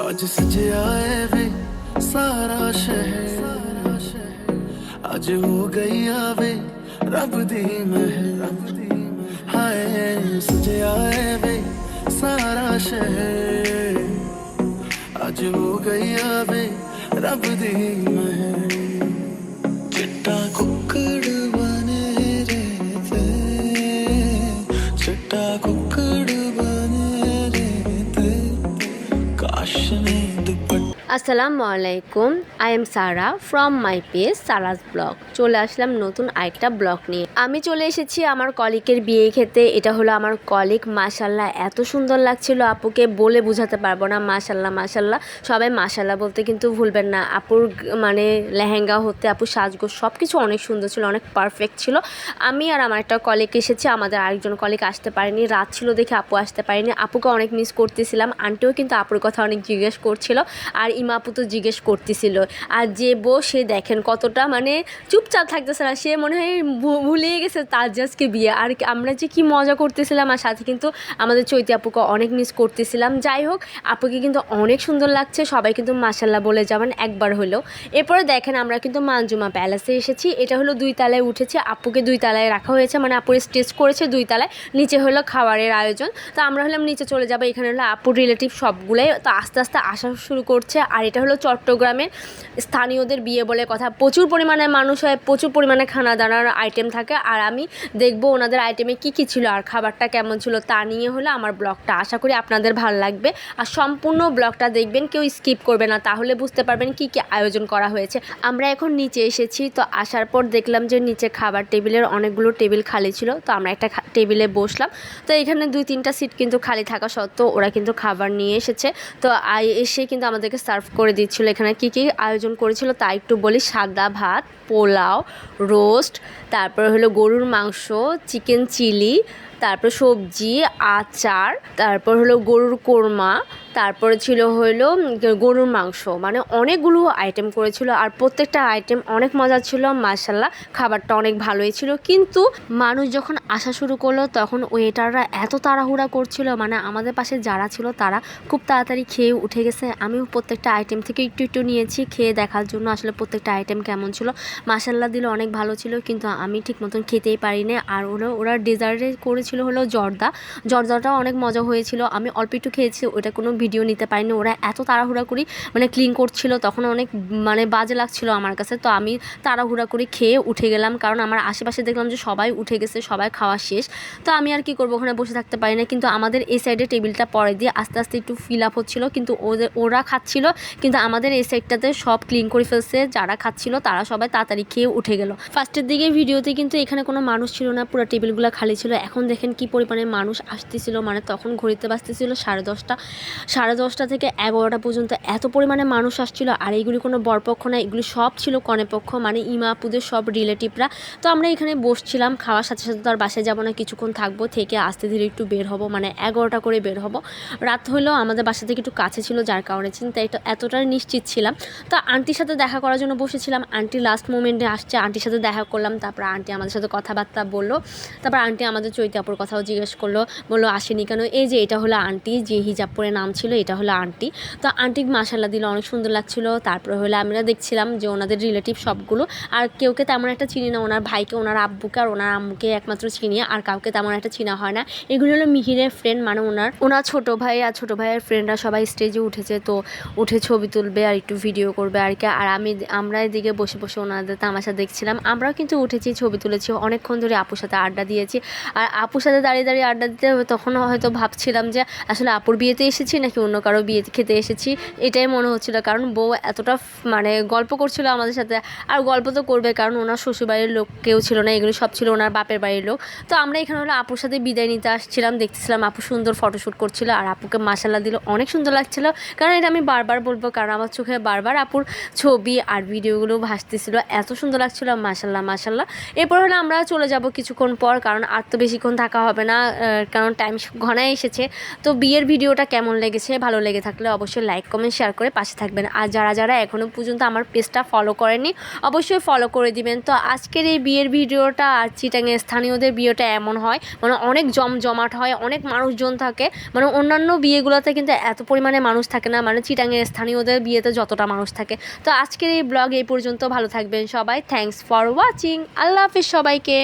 आज सज आए वे सारा शहर। आज हो गई आवे रब दी महर। हाय सज आए वे सारा शहर। आज हो गई आवे रब दी महर। আসসালামু আলাইকুম I am Sara from my page Sara's blog চলে আসলাম নতুন আরেকটা ব্লগ নিয়ে। আমি চলে এসেছি আমার কলিকের বিয়ে খেতে। এটা হলো আমার কলিক মাশাল্লাহ এত সুন্দর লাগছিল। আপুকে বলে বোঝাতে পারব না মাশাল্লাহ মাশাল্লাহ সবাই মাশাল্লাহ বলতে কিন্তু ভুলবেন না। আপুর মানে লেহেঙ্গা হতে, আপুর সাজগোজ সব কিছু অনেক সুন্দর ছিল, অনেক পারফেক্ট ছিল। আমি আর আমার একটা কলিক এসেছি, আমাদের আরেকজন কলিক আসতে পারেনি। রাত ছিল দেখে আপু আসতে পারেনি। আপুকে অনেক মিস করতেছিলাম। আন্টিও কিন্তু আপুর কথা অনেক জিজ্ঞেস করছিল। আর ইমা আপু তো জিজ্ঞেস করতেছিল। আর যে বউ, সে দেখেন কতটা মানে চুপচাপ থাকতেছে না। সে মনে হয় ভুলিয়ে গেছে তাজাজকে বিয়ে। আর আমরা যে কি মজা করতেছিলাম, আর সাথে কিন্তু আমাদের চৈতি আপুকে অনেক মিস করতেছিলাম। যাই হোক, আপুকে কিন্তু অনেক সুন্দর লাগছে। সবাই কিন্তু মাসাল্লাহ বলে যাবেন, একবার হলেও। এরপরে দেখেন, আমরা কিন্তু মানজুমা প্যালেসে এসেছি। এটা হলো দুই তালায় উঠেছে। আপুকে দুই তালায় রাখা হয়েছে। মানে আপুর স্টেজ করেছে দুই তালায়। নিচে হলো খাবারের আয়োজন। তো আমরা হলাম, নিচে চলে যাব। এখানে হলো আপুর রিলেটিভ সবগুলোই। তো আস্তে আস্তে আসা শুরু করছে। আর এটা হলো চট্টগ্রামের স্থানীয়দের বিয়ে বলে কথা। প্রচুর পরিমাণে মানুষ হয়, প্রচুর পরিমাণে খানা দানার আইটেম থাকে। আর আমি দেখব ওনাদের আইটেমে কি কি ছিল আর খাবারটা কেমন ছিল তা নিয়ে হলো আমার ব্লগটা। আশা করি আপনাদের ভালো লাগবে। আর সম্পূর্ণ ব্লগটা দেখবেন, কেউ স্কিপ করবে না। তাহলে বুঝতে পারবেন কি কি আয়োজন করা হয়েছে। আমরা এখন নিচে এসেছি, তো আসার পর দেখলাম যে নিচে খাবার টেবিলের অনেকগুলো টেবিল খালি ছিল। তো আমরা একটা টেবিলে বসলাম। তো এখানে দুই তিনটা সিট কিন্তু খালি থাকা সত্ত্বেও ওরা কিন্তু খাবার নিয়ে এসেছে। তো এসে কিন্তু আমাদেরকে সার্ভ করে দিচ্ছিল। এখানে কি কি আয়োজন করেছিল তা একটু বলি। সাদা ভাত, পোলাও, রোস্ট, তারপর হলো গরুর মাংস, চিকেন চিলি তারপর সবজি, আচার, তারপর হলো গরুর কোরমা, তারপরে ছিল হলো গরুর মাংস। মানে অনেকগুলো আইটেম করেছিল আর প্রত্যেকটা আইটেম অনেক মজা ছিল মার্শাল্লাহ খাবারটা অনেক ভালোই ছিল। কিন্তু মানুষ যখন আসা শুরু করল, তখন ওয়েটাররা এত তাড়াহুড়া করছিল। মানে আমাদের পাশে যারা ছিল, তারা খুব তাড়াতাড়ি খেয়ে উঠে গেছে। আমিও প্রত্যেকটা আইটেম থেকে একটু একটু নিয়েছি, খেয়ে দেখার জন্য আসলে প্রত্যেকটা আইটেম কেমন ছিল। মাসাল্লা দিলে অনেক ভালো ছিল, কিন্তু আমি ঠিক মতন খেতেই পারিনি। আর ওরা ওরা ডেজার্টে করেছিল হলো জর্দা। জর্দাটাও অনেক মজা হয়েছিল। আমি অল্প একটু খেয়েছি, ওটা কোনো ভিডিও নিতে পারিনি। ওরা এত তাড়াহুড়া করি মানে ক্লিন করছিল, তখন অনেক মানে বাজে লাগছিল আমার কাছে। তো আমি তাড়াহুড়া করে খেয়ে উঠে গেলাম, কারণ আমার আশেপাশে দেখলাম যে সবাই উঠে গেছে, সবাই খাওয়া শেষ। তো আমি আর কি করব, ওখানে বসে থাকতে পারি না। কিন্তু আমাদের এই সাইডে টেবিলটা পরে দিয়ে আস্তে আস্তে একটু ফিল আপ হচ্ছিল। কিন্তু ওদের, ওরা খাচ্ছিল, কিন্তু আমাদের এই সাইডটাতে সব ক্লিন করে ফেলছে। যারা খাচ্ছিল, তারা সবাই তাড়াতাড়ি খেয়ে উঠে গেল। ফার্স্টের দিকে ভিডিওতে কিন্তু এখানে কোনো মানুষ ছিল না, পুরো টেবিলগুলো খালি ছিল। এখন দেখেন কি পরিমাণে মানুষ আসতেছিল মানে তখন ঘড়িতে বাজতেছিল সাড়ে দশটা। সাড়ে দশটা থেকে এগারোটা পর্যন্ত এত পরিমাণে মানুষ আসছিল, আর এইগুলি কোনো বরপক্ষ না, এগুলি সব ছিল কনেপক্ষ মানে ইমাপুদের সব রিলেটিভরা। তো আমরা এখানে বসছিলাম, খাওয়ার সাথে সাথে তো আর বাসায় যাব না, কিছুক্ষণ থাকব, থেকে আস্তে ধীরে একটু বের হব মানে এগারোটা করে বের হব। রাত হলেও আমাদের বাসা থেকে একটু কাছে ছিল, যার কারণে চিন্তা এটা এতটাই নিশ্চিত ছিলাম। তো আন্টির সাথে দেখা করার জন্য বসেছিলাম, আন্টি লাস্ট মোমেন্টে আসছে, আন্টির সাথে দেখা করলাম, তারপর আন্টি আমাদের সাথে কথাবার্তা বলল, তারপর আন্টি আমাদের চৈতাপুর কথাও জিজ্ঞেস করল, বলল, আসেনি কেন? এই যে, এটা হলো আন্টি, যে হিজাব পরে নাম ছিল, এটা হলো আন্টি। তো আন্টি মাসাল্লা দিল, অনেক সুন্দর লাগছিল। তারপরে হলো আমরা দেখছিলাম যে ওনাদের রিলেটিভ সবগুলো, আর কেউকে তেমন একটা চিনি না, ওনার ভাইকে, ওনার আব্বুকে, আর ওনার আম্মুকে একমাত্র চিনি, আর কাউকে তেমন একটা চিনা হয় না। এগুলো হলো মিহিরের ফ্রেন্ড মানে ওনার ওনার ছোট ভাই আর ছোট ভাইয়ের ফ্রেন্ডরা সবাই স্টেজে উঠেছে, তো উঠে ছবি তুলবে, আর একটু ভিডিও করবে, আর কি, আর আমি আমরা এদিকে বসে বসে ওনাদের তামাশা দেখছিলাম। আমরাও কিন্তু উঠেছি, ছবি তুলেছি, অনেকক্ষণ ধরে আপুর সাথে আড্ডা দিয়েছি। আর আপুর সাথে দাঁড়িয়ে দাঁড়িয়ে আড্ডা দিতে তখন হয়তো ভাবছিলাম যে, আসলে আপুর বিয়েতে এসেছি নাকি অন্য কারও বিয়েতে খেতে এসেছি? এটাই মনে হচ্ছিল, কারণ বউ এতটা মানে গল্প করছিল আমাদের সাথে। আর গল্প তো করবে, কারণ ওনার শ্বশুরবাড়ির লোক কেউ ছিল না, এগুলো সব ছিল ওনার বাপের বাড়ির লোক। তো আমরা এখানে হলো আপুর সাথে বিদায় নিতে আসছিলাম, দেখতেছিলাম আপু সুন্দর ফটোশ্যুট করছিল, আর আপুকে মাসাল্লা দিল অনেক সুন্দর লাগছিল। কারণ এটা আমি বারবার বলব, কারণ আমার চোখে বারবার আপুর ছবি আর ভিডিওগুলো ভাসতেছিল, এত সুন্দর লাগছিল মাসাল্লাহ মাসাল্লাহ এরপর হলো আমরা চলে যাব কিছুক্ষণ পর, কারণ আর তো বেশিক্ষণ থাকা হবে না কারণ টাইম ঘনায় এসেছে। তো বিয়ের ভিডিওটা কেমন লেগেছে, ভালো লেগে থাকলে অবশ্যই লাইক কমেন্ট শেয়ার করে পাশে থাকবেন। আর যারা যারা এখনও পর্যন্ত আমার পেজটা ফলো করেনি অবশ্যই ফলো করে দিবেন। তো আজকের এই বিয়ের ভিডিওটা আর চিটাঙের স্থানীয়দের বিয়েটা এমন হয় মানে অনেক জমজমাট হয়, অনেক মানুষজন থাকে মানে অন্যান্য বিয়েগুলোতে কিন্তু এত পরিমাণে মানুষ থাকে না মানে চিটাঙের স্থানীয়দের বিয়েতে যতটা মানুষ থাকে। তো আজকের এই ব্লগ এই পর্যন্ত, ভালো থাকবেন সবাই। থ্যাঙ্কস ফর ওয়াচিং আল্লাহ হাফিজ সবাইকে।